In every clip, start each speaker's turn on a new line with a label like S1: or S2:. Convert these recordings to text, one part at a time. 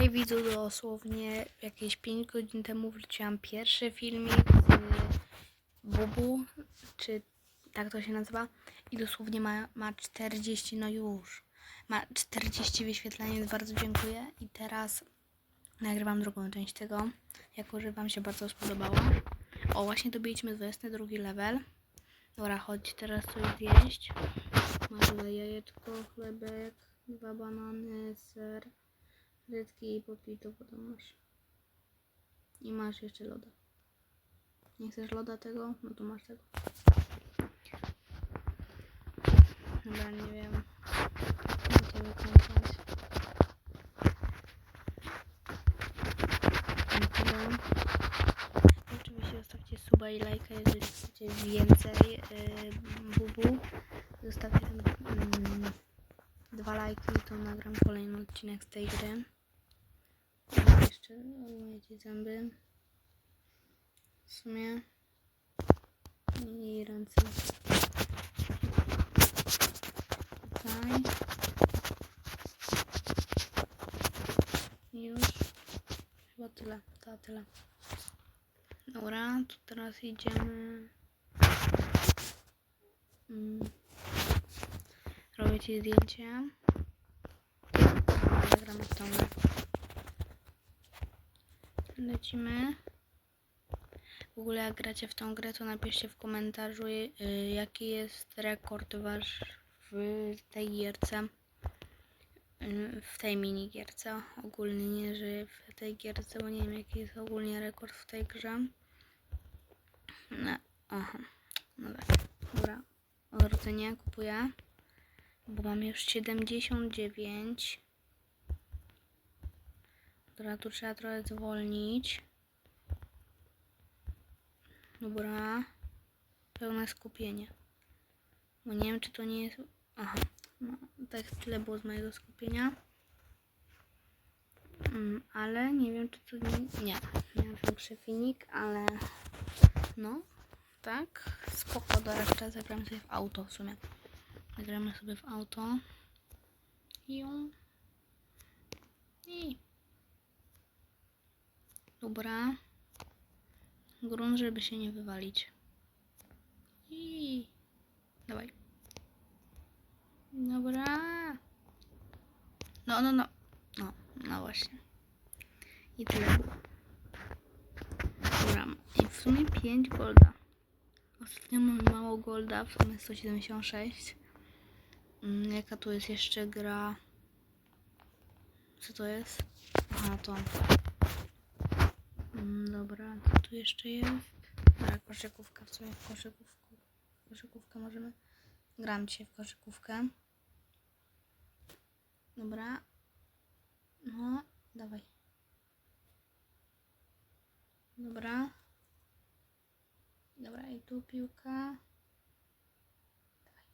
S1: Hej widzu, dosłownie jakieś 5 godzin temu wrzuciłam pierwszy filmik z Bubu, czy tak to się nazywa. I dosłownie ma, ma 40, no już, ma 40 wyświetleń, więc bardzo dziękuję. I teraz nagrywam drugą część tego, jako że Wam się bardzo spodobało. O, właśnie dobiliśmy 22 level. Dobra, chodź teraz coś zjeść. Masz tutaj jajeczko, chlebek, dwa banany, ser, frytki i potem masz. I masz jeszcze loda. Nie chcesz loda tego? No to masz tego. Dobra, nie wiem. Gdzie wykończyć. Tyle. Oczywiście zostawcie suba i lajka, jeżeli chcecie więcej yy, bubu. Zostawcie mm, dwa lajki, to nagram kolejny odcinek z tej gry. A Jeszcze umyjecie zęby. W sumie. I ręce. Tutaj. I Już. Chyba tyle. To tyle. Dobra, to teraz idziemy. Mm. Robię ci zdjęcie. Zagramy w tą grę. Lecimy. W ogóle jak gracie w tą grę, to napiszcie w komentarzu, y, jaki jest rekord wasz w tej gierce. Y, W tej minigierce. Ogólnie nie, że w tej gierce, bo nie wiem jaki jest ogólnie rekord w tej grze. No, aha. No tak. Dobra. Odrodzenie kupuję. Bo mam już 79. Dobra, tu trzeba trochę zwolnić. Dobra. Pełne skupienie. Bo nie wiem, czy to nie jest... Aha. No, tak tyle było z mojego skupienia. Mm, ale nie wiem, czy to nie... Nie. Miałam większy finik, ale... No. Tak. Spoko. Dobra, teraz zagramy sobie w auto w sumie. Zagramy sobie w auto. Ją. I. Dobra. Grunt, żeby się nie wywalić. I. Dawaj. Dobra. No, no, no. No, no właśnie. I tyle. Dobra. I w sumie 5 golda. Ostatnio mam mało golda, w sumie 176. Mm, jaka tu jest jeszcze gra? Co to jest? Aha, to. Mm, dobra, tu jeszcze jest? Dobra, koszykówka, w sumie w koszykówkę. W koszykówkę możemy. Gram dzisiaj w koszykówkę. Dobra. No, dawaj. Dobra. Dobra, i tu piłka. Dawaj.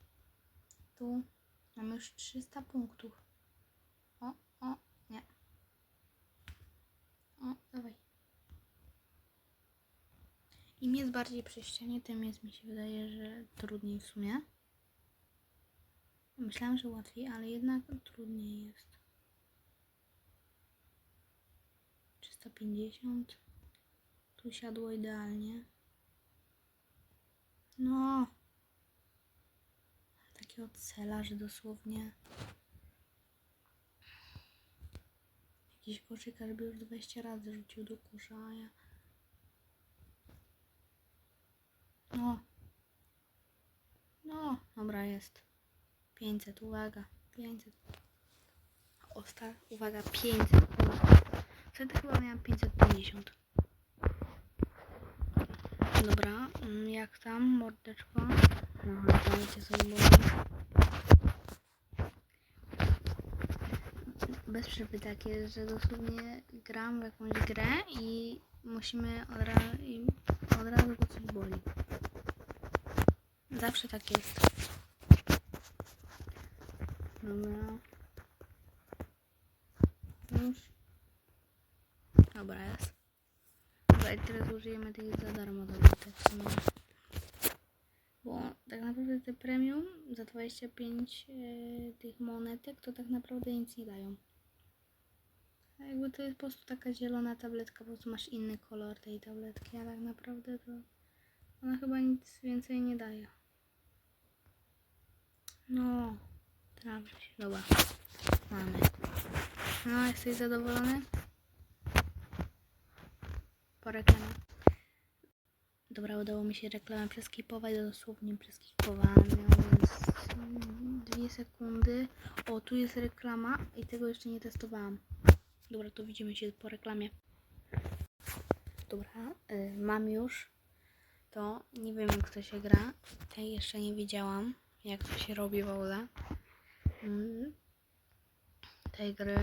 S1: Tu mam już 300 punktów. O, o, nie. O, dawaj. Im jest bardziej przy ścianie, tym jest mi się wydaje, że trudniej w sumie. Myślałam, że łatwiej, ale jednak trudniej jest. 350. Tu siadło idealnie. No. Takiego cela, że dosłownie jakiś koszykarz by już 20 razy rzucił do kosza, a ja... No. No, dobra, jest. 500, uwaga, 500. Osta, uwaga, 500. Wtedy chyba miałam 550. Dobra, mm, jak tam, mordeczko? Aha, tam cię sobie. Bez przerwy tak jest, że dosłownie gram w jakąś grę i musimy od razu, od razu go coś boli. Zawsze tak jest. Dobra. Już. Dobra, jest. Dobra, i teraz użyjemy tych za darmo dodatek w. Bo tak naprawdę te premium za 25 e, tych monetek to tak naprawdę nic nie dają. A jakby to jest po prostu taka zielona tabletka, po prostu masz inny kolor tej tabletki, a tak naprawdę to ona chyba nic więcej nie daje. No, trafię się. Dobra, mamy. No, jesteś zadowolony? Po reklamie. Dobra, udało mi się reklamę przeskipować, dosłownie mm, dwie sekundy. O, tu jest reklama i tego jeszcze nie testowałam. Dobra, to widzimy się po reklamie. Dobra, y, mam już to. Nie wiem jak to się gra. Tej jeszcze nie widziałam, jak to się robi w ogóle. Mm, tej gry.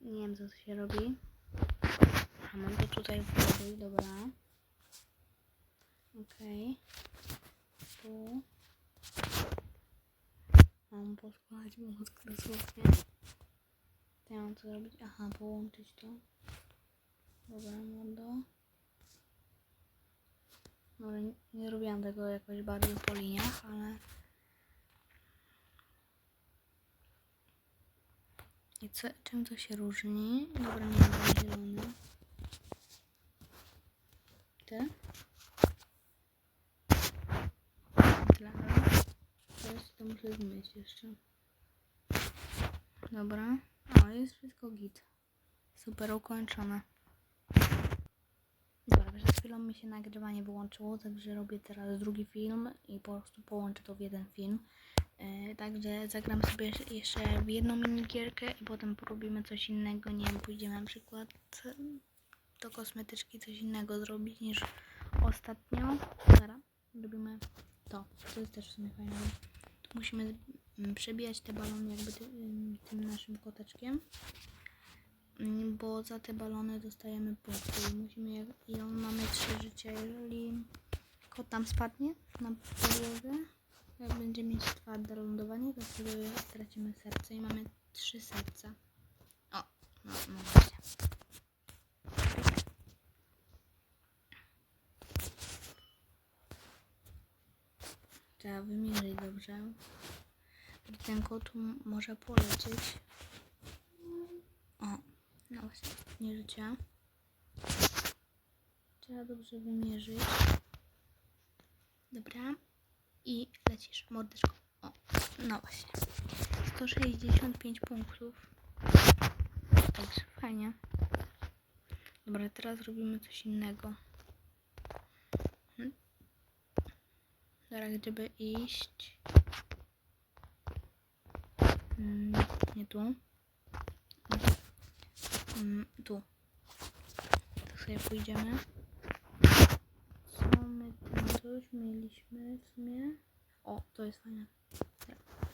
S1: Nie wiem co to się robi. A mam to tutaj włożyć, dobra. Okej. Tu. Mam poskładać mózg dosłownie. To ja mam co zrobić? Aha, połączyć to. Dobra, mordo. Dobra, nie, nie robiłam tego jakoś bardziej po liniach, ale... I co, czym to się różni? Dobra, nie mam zielony. Ty? Tyle. Teraz to muszę zmyć jeszcze. Dobra. O, jest wszystko git. Super ukończone. Chwilą mi się nagrywanie wyłączyło, także robię teraz drugi film i po prostu połączę to w jeden film. Yy, także zagram sobie jeszcze- w jedną minigierkę i potem porobimy coś innego. Nie wiem, pójdziemy na przykład do kosmetyczki coś innego zrobić niż ostatnio. Dobra, robimy to. To jest też w sumie fajne. Musimy mm, przebijać te balony jakby ym, tym naszym koteczkiem. Mm, Bo za te balony dostajemy punkty i musimy i on mamy trzy życia. Jeżeli kot tam spadnie na podłogę, jak będzie mieć twarde lądowanie, to wtedy tracimy serce i mamy trzy serca. O, no, no właśnie. Trzeba wymierzyć dobrze. Ten kot może polecieć. Właśnie, nie życia. Trzeba dobrze wymierzyć. Dobra. I lecisz, mordeczko. O, no właśnie. 165 punktów. Także fajnie. Dobra, teraz robimy coś innego. Zaraz, gdyby iść. Mm, nie tu. Mm, tu. Tak sobie pójdziemy. Co my tam coś mieliśmy w sumie? O, to jest fajne.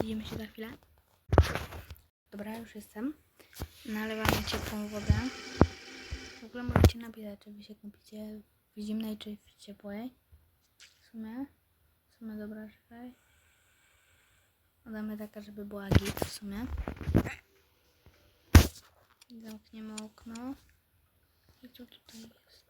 S1: Widzimy się za chwilę. Dobra, już jestem. Nalewamy ciepłą wodę. W ogóle możecie napisać, czy wy się kąpicie w zimnej, czy w ciepłej. W sumie. W sumie dobra, czekaj. Damy taka, żeby była git w sumie. Zamkniemy okno. I co tutaj jest?